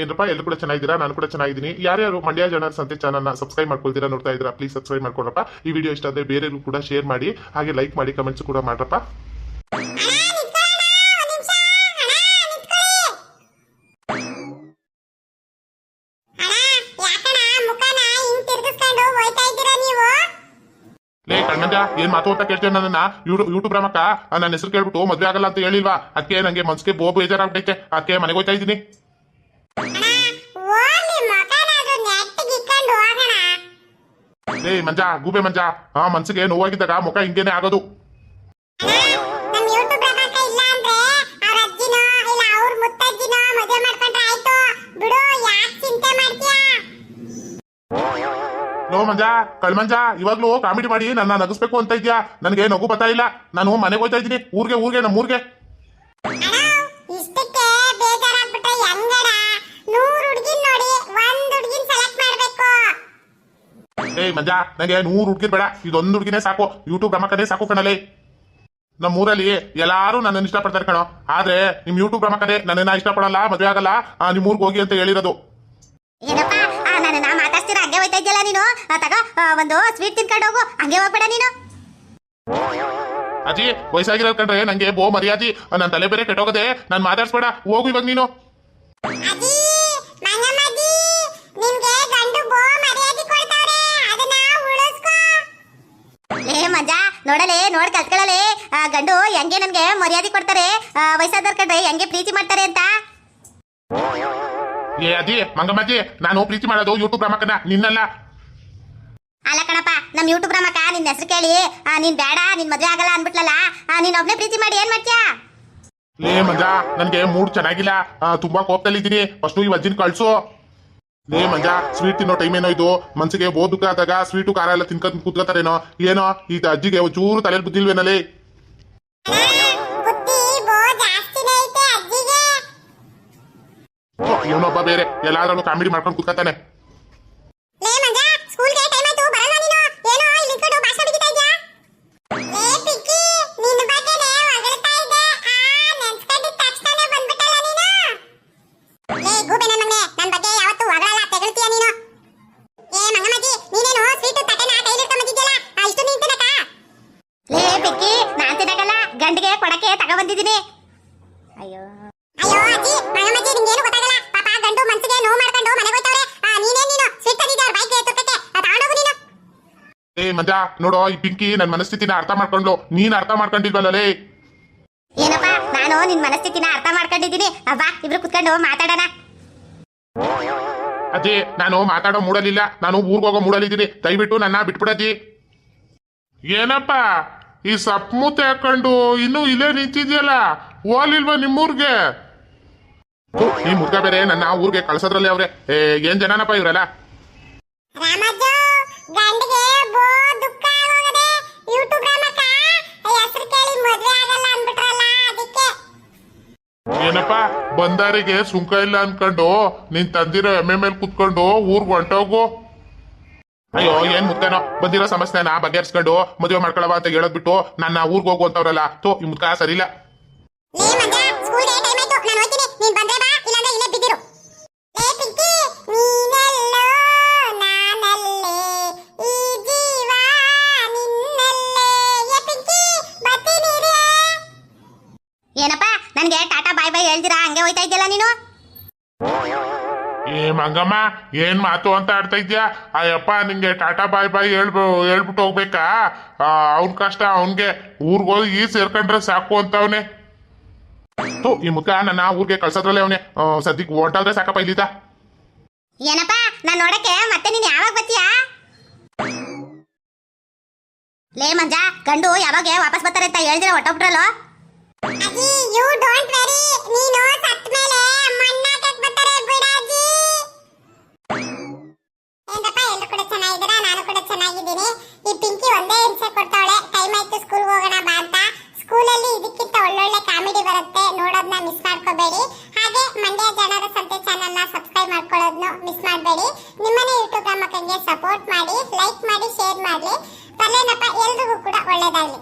ಏನಪ್ಪ ಎಲ್ಲರೂ ಕೂಡ ಚೆನ್ನಾಗಿದ್ದೀರಾ? ನಾನು ಕೂಡ ಚೆನ್ನಾಗಿದ್ದೀನಿ. ಯಾರ್ಯಾರು ಮಂಡ್ಯ ಜನ ಸಂತೆ ಚಾನಲ್ನ ಸಬ್ಸ್ಕ್ರೈಬ್ ಮಾಡ್ಕೊಳ್ತೀರಾ ನೋಡ್ತಾ ಇದ್ದೀರಾ ಪ್ಲೀಸ್ ಸಬ್ಸ್ಕ್ರೈಬ್ ಮಾಡ್ಕೊಳಪ್ಪ. ಈ ವಿಡಿಯೋ ಇಷ್ಟ ಆದರೆ ಬೇರೆಯವರು ಕೂಡ ಶೇರ್ ಮಾಡಿ, ಹಾಗೆ ಲೈಕ್ ಮಾಡಿ ಕಮೆಂಟ್ಸ್ ಕೂಡ ಮಾಡ್ರಪ್ಪ. ಲೇ ಏನ್ ಮಾತು ಅಂತ ಕೇಳ್ತೀಯ ನನ್ನ ಯೂಟ್ಯೂಬ್ ರಮಕ್ಕ ನನ್ನ ಹೆಸರು ಕೇಳ್ಬಿಟ್ಟು ಮದ್ವೆ ಆಗಲ್ಲ ಅಂತ ಹೇಳಿಲ್ವಾ? ಅದಕ್ಕೆ ನಂಗೆ ಮನ್ಸಿಗೆ ಬೋ ಬೇಜಾರಾಗ್ಬಿಟ್ಟೈತೆ ಅದಕ್ಕೆ ಮನೆಗೆ ಹೋಗ್ತಾ ಇದ್ದೀನಿ. ಲೇ ಮಂಜ, ಗೂಬೆ ಮಂಜ, ಆ ಮನ್ಸಿಗೆ ನೋವಾಗಿದ್ದಾಗ ಮುಖ ಹಿಂಗೇನೆ ಆಗೋದು. ನೋ ಮಂಜ ಕಳ್ಮಂಜ ಇವಾಗ್ಲೂ ಕಾಮಿಡಿ ಮಾಡಿ ನನ್ನ ನಗಿಸ್ಬೇಕು ಅಂತ ಇದ್ಯಾ ನನಗೆ ನಗು ಬರ್ತಾ ಇಲ್ಲ. ನಾನು ಮನೆಗೆ ಹೋಗ್ತಾ ಇದ್ದೀನಿ. ಊರ್ಗೆ ಊರ್ಗೆ ನಮ್ಮ ಊರ್ಗೆ ಇಷ್ಟಕ್ಕೆ ಬೇಜಾರಾಗ್ಬಿಟ್ರೆ ಹೆಂಗಡ ನೂರು ಹುಡ್ಗಿನ್ ನೋಡಿ ಒಂದ್ ಹುಡ್ಗಿನ್ ಸೆಲೆಕ್ಟ್ ಮಾಡ್ಬೇಕು ಏಯ್ ಮಂಜ ನಂಗೆ ನೂರು ಹುಡುಗಿರ್ ಬೇಡ. ಇದೊಂದು ಹುಡುಗಿನೇ ಸಾಕು. ಯೂಟ್ಯೂಬ್ ರಮಕ್ಕನೇ ಸಾಕು ಕಣಲೇ ನಮ್ಮ ಊರಲ್ಲಿ ಎಲ್ಲಾರು ನನ್ನನ್ನು ಇಷ್ಟಪಡ್ತಾರೆ ಕಣೋ. ಆದ್ರೆ ನಿಮ್ ಯೂಟ್ಯೂಬ್ ರಮಕ್ಕನೇ ನನ್ನನ್ನ ಇಷ್ಟಪಡಲ್ಲ ಮದುವೆ ಆಗಲ್ಲ. ಆ, ನಿಮ್ ಊರ್ಗ್ ಹೋಗಿ ಅಂತ ಹೇಳಿರೋದು. ಏನಪ್ಪ? ನನ್ನ ಮಾತಾಡ್ತೀರ ಹಂಗೆ ಹೋಯ್ತಾ ಇದ್ಯಲ್ಲ ನೀನು? ತಗ ಒಂದು ಸ್ವೀಟ್ ತಿನ್ಕೊಂಡು ಹೋಗು. ಹಂಗೆ ಹೋಗ್ಬೇಡ ನೀನು. ಅಜ್ಜಿ ವಯಸ್ಸಾಗಿರೋದ್ ಕಂಡ್ರೆ ನಂಗೆ ಬೋ ಮರ್ಯಾದಿ. ನನ್ನ ತಲೆ ಬೇರೆ ಕೆಟ್ಟೋಗದೆ. ನಾನು ಮಾತಾಡ್ಸ್ಬೇಡ. ಹೋಗು ಇವಾಗ ನೀನು ಅಜ್ಜಿ ಮಂಗಮ್ಮಜ್ಜಿ ನಿಮ್ಗೆ ಗಂಡು ಬೋ ಮರ್ಯಾದೆ ಕೊಡ್ತಾವ್ರೆ ಅದನ್ನ ಉಳಿಸ್ಕೋ ಲೇ ಮಂಜ ನೋಡಲೆ ನೋಡ್ ಕಲ್ತ್ಕೊಳ್ಳಲಿ ಗಂಡು ಹೆಂಗೆ ನನಗೆ ಮರ್ಯಾದೆ ಕೊಡ್ತಾರೆ? ವಯಸ್ಸಾದವ್ರ್ ಕಂಡ್ರೆ ಹೆಂಗೆ ಪ್ರೀತಿ ಮಾಡ್ತಾರೆ ಅಂತ? ಏ ಅದಿ ಮಂಗಮ್ಮಜ್ಜಿ ನಾನು ಪ್ರೀತಿ ಮಾಡೋದು ಯೂಟ್ಯೂಬ್ ರಮಕ್ಕನ ನಿನ್ನಲ್ಲ. ಅಲ್ಲ ಕಣಪ್ಪ ನಮ್ ಯೂಟ್ಯೂಬ್ ರಮಕ ನಿನ್ ಹೆಸರು ಕೇಳಿ ನೀನ್ ಬೇಡ ನಿನ್ ಮದ್ವೆ ಆಗಲ್ಲ ಅನ್ಬಿಟ್ಲಲ್ಲ ನೀನ್ ಒಬ್ನೇ ಪ್ರೀತಿ ಮಾಡಿ ಏನ್ ಮಾಡ್ತೀಯಾ? ಏ ಮಂಜ ನನ್ಗೆ ಮೂಡ್ ಚೆನ್ನಾಗಿಲ್ಲ ತುಂಬಾ ಕೋಪದಲ್ಲಿದ್ದೀನಿ ಫಸ್ಟು ಈ ಅಜ್ಜಿನ ಕಳ್ಸು. ಲೇ ಮಂಜ ಸ್ವೀಟ್ ತಿನ್ನೋ ಟೈಮ್ ಏನೋ ಇದು? ಮನ್ಸಿಗೆ ದುಃಖ ಆದಾಗ ಸ್ವೀಟು ಖಾರ ಎಲ್ಲ ತಿನ್ಕೊಂಡ್ ಕುತ್ಕೋತಾರೇನೋ? ಏನೋ? ಈ ಅಜ್ಜಿಗೆ ಚೂರು ತಲೆಯಲ್ಲಿ ಬುದ್ಧಿಲ್ವೇನಲ್ಲಿ ಬುದ್ಧಿ ಬೋ ಜಾಸ್ತಿನೇ ಐತೆ ಅಜ್ಜಿಗೆ. ಇವನೊಬ್ಬ ಬೇರೆ. ಎಲ್ಲಾದ್ರಲ್ಲೂ ಕಾಮಿಡಿ ಮಾಡ್ಕೊಂಡು ಕೂತ್ಕೊತಾನೆ ಲೇ ಮಂಜ ಸ್ಕೂಲ್ಗೆ ಟೈಮ್ ಆಯ್ತು ಬರಲ್ಲ ನೀನು ಏನೋ ಇಲ್ಲಿ ನಿಂತ್ಕೊಂಡು ಭಾಷಣ ಬಿಗಿತಾ ಇದ್ಯಾ ಲೇ ಪಿಕ್ಕಿ ನಿನ್ನ ಬಗ್ಗೆನೇ ಹೊಗಳ್ತಾ ಇದ್ದೆ ಆ ನೆನ್ಸ್ಕೊಂಡಿದ್ದ ತಕ್ಷಣನೇ ಬಂದ್ಬಿಟ್ಟಲ್ಲ ನೀನು ಲೇ ಗೂಬೆ ನನ್ನ ಮಗನೇ ನನ್ನ ಬಗ್ಗೆ ಯಾವತ್ತೂ ಹೊಗಳಲ್ಲ ತೆಗಳ್ತೀಯ ನೀನು ಏ ಮಂಗಮ್ಮಜ್ಜಿ ನೀನೇನು ಸ್ವೀಟ್ ತಟ್ಟೆನ ಕೈಲಿ ಹಿಡ್ಕೊಂಬಂದಿದ್ಯಲ್ಲ ಆ, ಇಷ್ಟು ನೀನ್ ತಿನ್ನಕ ಲೇ ಪಿಕ್ಕಿ ನಾನ್ ತಿನ್ನಕಲ್ಲ ಗಂಡಿಗೆ ಕೊಡಕ್ಕೆ ತಗೊಬಂದಿದ್ದೀನಿ ಅಯ್ಯೋ. ಅಯ್ಯೋ ಅಜ್ಜಿ ನಿಮಗೆ ಏನು ಗೊತ್ತಾಗಲ್ಲ? ಪಾಪ ಗಂಡು ಮನ್ಸಿಗೆ ನೋವು ಮಾಡ್ಕೊಂಡು ಮನೆಗೆ ಹೋಗ್ತಾವ್ರೆ ಆ, ನೀನೇನ್ ನೀನು? ಸ್ವೀಟ್ ತಂದಿದ್ದೆ ಅವ್ರ ಬೈಕ್ ತುಕ್ಕಕ್ಕೆ ತಗೊಂಡೋಗು ನೀನು. ಏ ಮಂಜ ನೋಡು ಈ ಪಿಂಕಿ ನನ್ನ ಮನಸ್ಥಿತಿನ ಅರ್ಥ ಮಾಡ್ಕೊಂಡ್ಲು. ನೀನ್ ಅರ್ಥ ಮಾಡ್ಕೊಂಡಿದ್ವಲ್ಲ ಲೇ? ಏನಪ್ಪ ನಾನು ನಿನ್ ಮನಸ್ಥಿತಿನ ಅರ್ಥ ಮಾಡ್ಕೊಂಡಿದ್ದೀನಿ. ಬಾ ಇಬ್ರು ಕುತ್ಕೊಂಡು ಮಾತಾಡೋಣ. ಅಜ್ಜಿ ನಾನು ಮಾತಾಡೋ ಮೂಡಲಿಲ್ಲ ನಾನು ಊರ್ಗೋಗೋ ಹೋಗೋ ಮೂಡಲಿದ್ದೀನಿ ದಯವಿಟ್ಟು ನನ್ನ ಬಿಟ್ಬಿಡಜ್ಜಿ. ಏನಪ್ಪ? ಈ ಸಪ್ಮುತ್ತೆ ಹಾಕೊಂಡು ಇನ್ನೂ ಇಲ್ಲೇ ನಿಂತಿದ್ಯಲ್ಲ? ಹೋಲಿಲ್ವಾ ನಿಮ್ಮೂರ್ಗೆ? ಈ ಮುರ್ಗ ಬೇರೆ ನನ್ನ ಊರ್ಗೆ ಕಳ್ಸೋದ್ರಲ್ಲಿ ಅವ್ರೆ. ಏ ಏನ್ ಜನನಪ್ಪ ಇವ್ರಲ್ಲ? ಏನಪ್ಪ ಬಂದಾರಿಗೆ ಸುಂಕ ಇಲ್ಲ ಅನ್ಕೊಂಡು ನಿನ್ ತಂದಿರೋ ಎಮ್ಮೆ ಮೇಲೆ ಕುತ್ಕೊಂಡು ಊರ್ಗ್ ಹೊಂಟೋಗು. ಅಯ್ಯೋ ಏನ್ ಮುದ್ಕನೋ ಬಂದಿರೋ ಸಮಸ್ಯೆನ ಬಗೆಹರಿಸ್ಕೊಂಡು ಮದುವೆ ಮಾಡ್ಕೊಳವ ಅಂತ ಹೇಳೋದ್ ಬಿಟ್ಟು ನನ್ನ ಊರ್ಗ್ ಹೋಗು ಅಂತವ್ರಲ್ಲ ತೋ ಈ ಮುದ್ಕ ಸರಿಲ್ಲ ಏನಪ್ಪ ನನ್ಗೆ ಟಾಟಾ ಬಾಯ್ ಬಾಯ್ ಹೇಳ್ದಿರಾ? ಏ ಮಂಗಮ್ಮ ಏನ್ ಮಾತು ಅಂತ ಆಡ್ತಾ ಇದ್ಯಾ ಅಯ್ಯಪ್ಪ ನಿಂಗೆ ಟಾಟಾ ಬಾಯ್ ಬಾಯ್ ಹೇಳ್ಬೋ ಹೇಳ್ಬಿಟ್ಟು ಹೋಗ್ಬೇಕಾ? ಅವ್ನ ಕಷ್ಟ ಅವನ್ಗೆ ಊರ್ಗ್ ಹೋಗಿ ಈ ಸೇರ್ಕೊಂಡ್ರೆ ಸಾಕು ಅಂತವನೆ. ತೋ ಈ ಮುಖ ನನ್ನ ಊರ್ಗೆ ಕಳ್ಸೋದ್ರಲ್ಲೇ ಅವನೇ. ಸದ್ಯಕ್ಕೆ ಹೊಂಟಾದ್ರೆ ಸಾಕಪ್ಪ ಇಲ್ಲಿದ್ದ. ಏನಪ್ಪ ನಾನ್ ನೋಡಕ್ಕೆ ಮತ್ತೆ ನೀನ್ ಯಾವಾಗ ಬರ್ತೀಯಾ? ಲೇ ಮಂಜ ಗಂಡು ಯಾವಾಗ ವಾಪಸ್ ಬರ್ತಾರೆ ಅಂತ ಹೇಳ್ದಿರ ಹೊಟ್ಟೋಗ್ಬಿಟ್ರಲ್ಲೋ ಅಜ್ಜಿ ಯು ಡೋಂಟ್ ವೆರಿ ನೀನು ಸತ್ತ ಮೇಲೆ ನಿಮ್ಮನೆ ಯೂಟ್ಯೂಬ್ ಅಮ್ಮಕ್ಕಂಗೆ ಸಪೋರ್ಟ್ ಮಾಡಿ ಲೈಕ್ ಮಾಡಿ ಶೇರ್ ಮಾಡಲಿ. ಪರ್ಲೇನಪ್ಪ ಎಲ್ರಿಗೂ ಕೂಡ ಒಳ್ಳೇದಾಗಲಿ.